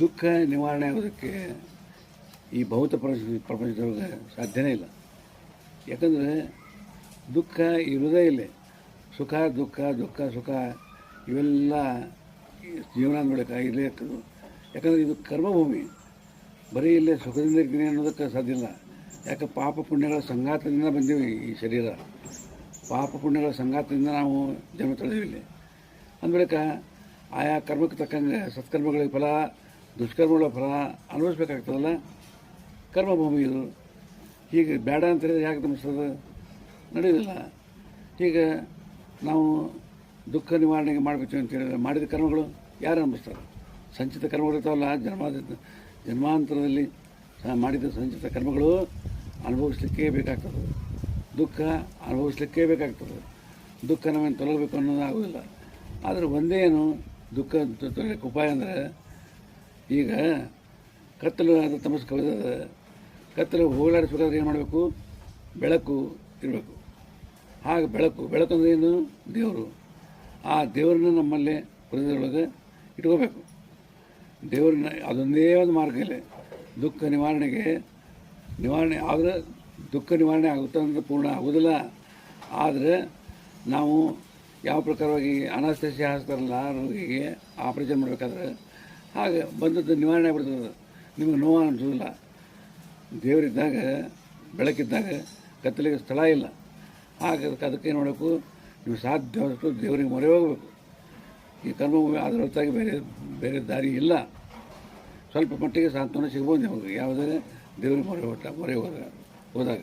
ದುಃಖ ನಿವಾರಣೆ ಆಗೋದಕ್ಕೆ ಈ ಭೌತ ಪ್ರಪಂಚ ಪ್ರಪಂಚದೊಳಗೆ ಸಾಧ್ಯನೇ ಇಲ್ಲ. ಯಾಕಂದರೆ ದುಃಖ ಇರೋದೇ ಇಲ್ಲ ಸುಖ, ದುಃಖ ದುಃಖ, ಸುಖ ಇವೆಲ್ಲ ಜೀವನ ಮೂಲಕ ಇಲ್ಲೇ ಇರ್ತದೆ ಯಾಕಂದರೆ ಇದು ಕರ್ಮಭೂಮಿ. ಬರೀ ಇಲ್ಲೇ ಸುಖದಿಂದ ಇರ್ತೀನಿ ಅನ್ನೋದಕ್ಕೆ ಸಾಧ್ಯ ಇಲ್ಲ. ಯಾಕೆ ಪಾಪ ಪುಣ್ಯಗಳ ಸಂಘಾತದಿಂದ ಬಂದೀವಿ ಈ ಶರೀರ. ಪಾಪ ಪುಣ್ಯಗಳ ಸಂಘಾತದಿಂದ ನಾವು ಜನ್ಮ ತಳೆದೀವಿ ಇಲ್ಲಿ. ಅಂದ್ಬಳಿಕ ಆಯಾ ಕರ್ಮಕ್ಕೆ ತಕ್ಕಂಗೆ ಸತ್ಕರ್ಮಗಳಿಗೆ ಫಲ ದುಷ್ಕರ್ಮಗಳ ಫಲ ಅನುಭವಿಸ್ಬೇಕಾಗ್ತದಲ್ಲ? ಕರ್ಮಭೂಮಿ ಇದು. ಹೀಗೆ ಬೇಡ ಅಂತ ಹೇಳಿದ್ರೆ ಯಾಕೆ ನಮಿಸ್ತದೆ ನಡೆಯೋದಿಲ್ಲ ಈಗ ನಾವು ದುಃಖ ನಿವಾರಣೆಗೆ ಮಾಡಬೇಕು ಅಂತ ಹೇಳಿದ್ರೆ ಮಾಡಿದ ಕರ್ಮಗಳು ಯಾರು ಅನುಭವಿಸ್ತಾರೆ? ಸಂಚಿತ ಕರ್ಮಗಳು ಇರ್ತಾವಲ್ಲ, ಜನ್ಮಾದ, ಜನ್ಮಾಂತರದಲ್ಲಿ ಮಾಡಿದ ಸಂಚಿತ ಕರ್ಮಗಳು ಅನುಭವಿಸ್ಲಿಕ್ಕೇ ಬೇಕಾಗ್ತದೆ. ದುಃಖ ಅನುಭವಿಸ್ಲಿಕ್ಕೇ ಬೇಕಾಗ್ತದೆ. ದುಃಖ ನಮಗೆ ತೊಲಗಬೇಕು ಅನ್ನೋದು ಆಗೋದಿಲ್ಲ ಆದರೆ ಒಂದೇನು ದುಃಖ ತೊಲಗಕ್ಕೆ ಉಪಾಯ ಅಂದರೆ ಈಗ ಕತ್ತಲು ಅದು ತಮಸ್ ಕವಿದ ಕತ್ತಲು ಹೋಗಲಾಡಿಸ್ಬೇಕಾದ್ರೆ ಏನು ಮಾಡಬೇಕು? ಬೆಳಕು ಇರಬೇಕು. ಹಾಗೆ ಬೆಳಕು ಬೆಳಕು ಅಂದರೆ ಏನು? ದೇವರು. ಆ ದೇವರನ್ನ ನಮ್ಮಲ್ಲಿ ಹೃದಯದೊಳಗೆ ಇಟ್ಕೋಬೇಕು. ದೇವರನ್ನ ಅದೊಂದೇ ಒಂದು ಮಾರ್ಗ ಇಲ್ಲ ದುಃಖ ನಿವಾರಣೆಗೆ ನಿವಾರಣೆ ಆದರೆ ದುಃಖ ನಿವಾರಣೆ ಆಗುತ್ತೆ ಅಂತ ಪೂರ್ಣ ಆಗೋದಿಲ್ಲ ಆದರೆ ನಾವು ಯಾವ ಪ್ರಕಾರವಾಗಿ ಅನಾಸ್ತೇಶ ಹಾಸ್ತಾರಲ್ಲ ರೋಗಿಗೆ ಆಪರೇಷನ್ ಮಾಡಬೇಕಾದ್ರೆ ಹಾಗೆ ಬಂದದ್ದು ನಿವಾರಣೆ ಆಗ್ಬಿಡ್ತದೆ. ನಿಮಗೆ ನೋವು ಅನಿಸೋದಿಲ್ಲ. ದೇವರಿದ್ದಾಗ, ಬೆಳಕಿದ್ದಾಗ ಕತ್ತಲಿಗೆ ಸ್ಥಳ ಇಲ್ಲ. ಹಾಗೆ ಅದಕ್ಕೆ ಏನು ಮಾಡಬೇಕು? ನೀವು ಸಾಧ್ಯವಾದಷ್ಟು ದೇವರಿಗೆ ಮೊರೆ ಹೋಗಬೇಕು. ಈ ಕರ್ಮಭೂಮಿ ಅದರ ಹೊರತಾಗಿ ಬೇರೆ ಬೇರೆ ದಾರಿ ಇಲ್ಲ. ಸ್ವಲ್ಪ ಮಟ್ಟಿಗೆ ಸಾಂತ್ವನ ಸಿಗ್ಬೋದು ನಿಮಗೆ. ಯಾವುದೇ ದೇವರಿಗೆ ಮೊರೆ ಹೋಗ್ತಾ, ಮೊರೆ ಹೋದಾಗ ಹೋದಾಗ.